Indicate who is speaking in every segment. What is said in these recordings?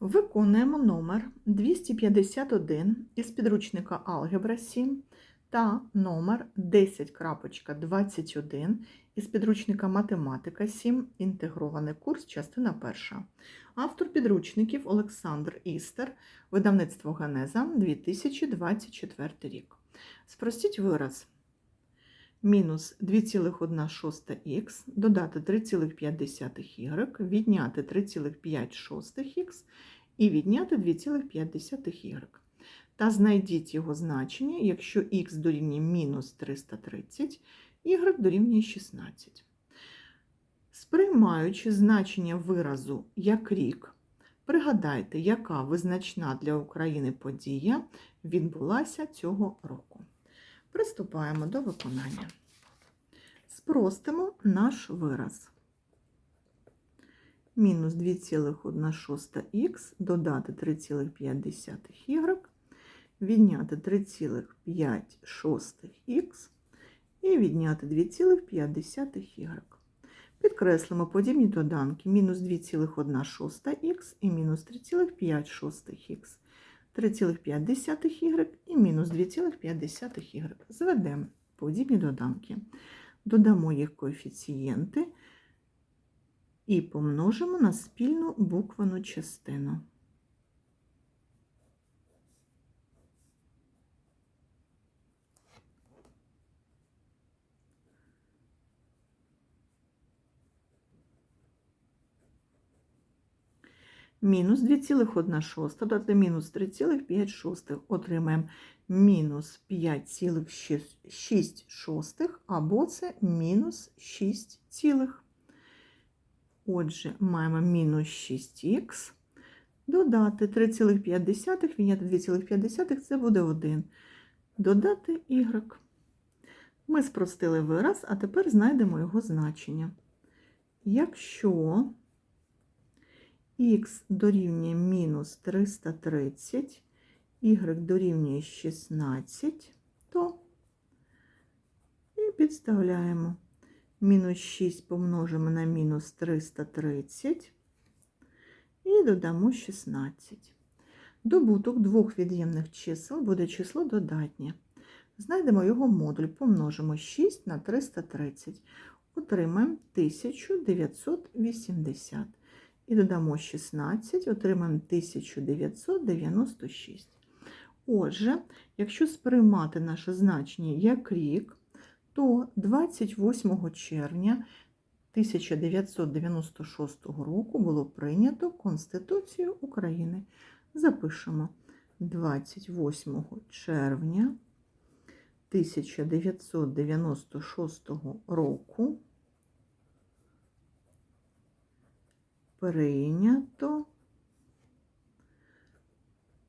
Speaker 1: Виконуємо номер 251 із підручника Алгебра 7 та номер 10.21 із підручника Математика 7. Інтегрований курс, частина перша. Автор підручників Олександр Істер, видавництво Генеза 2024 рік. Спростіть вираз. Мінус 2,1х додати 3,5y, відняти 3,5х і відняти 2,5y. Та знайдіть його значення, якщо х дорівнює мінус 330, y дорівнює 16. Сприймаючи значення виразу як рік, пригадайте, яка визначна для України подія відбулася цього року. Приступаємо до виконання. Спростимо наш вираз. Мінус 2,1х додати 3,5y, відняти 3,5х і відняти 2,5y. Підкреслимо подібні доданки мінус 2,1х і мінус 3,5х. 3,5y і мінус 2,5y. Зведемо подібні доданки. Додамо їх коефіцієнти і помножимо на спільну буквену частину. Мінус 2,1 додати мінус 3,5 отримаємо мінус 5,6 або це мінус 6 цілих. Отже, маємо мінус 6х, додати 3,5, відняти 2,5 це буде 1. Додати y. Ми спростили вираз, а тепер знайдемо його значення. Якщо х дорівнює мінус 330, y дорівнює 16, то і підставляємо. Мінус 6 помножимо на мінус 330 і додамо 16. Добуток двох від'ємних чисел буде число додатнє. Знайдемо його модуль, помножимо 6 на 330, отримаємо 1980 і додамо 16, отримаємо 1996. Отже, якщо сприймати наше значення як рік, то 28 червня 1996 року було прийнято Конституцію України. Запишемо 28 червня 1996 року прийнято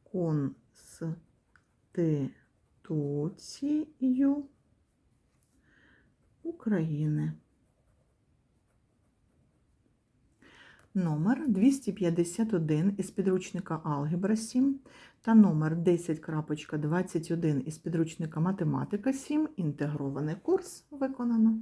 Speaker 1: Конституцію України. Номер 251 із підручника Алгебра 7 та номер 10.21 із підручника Математика 7. Інтегрований курс виконано.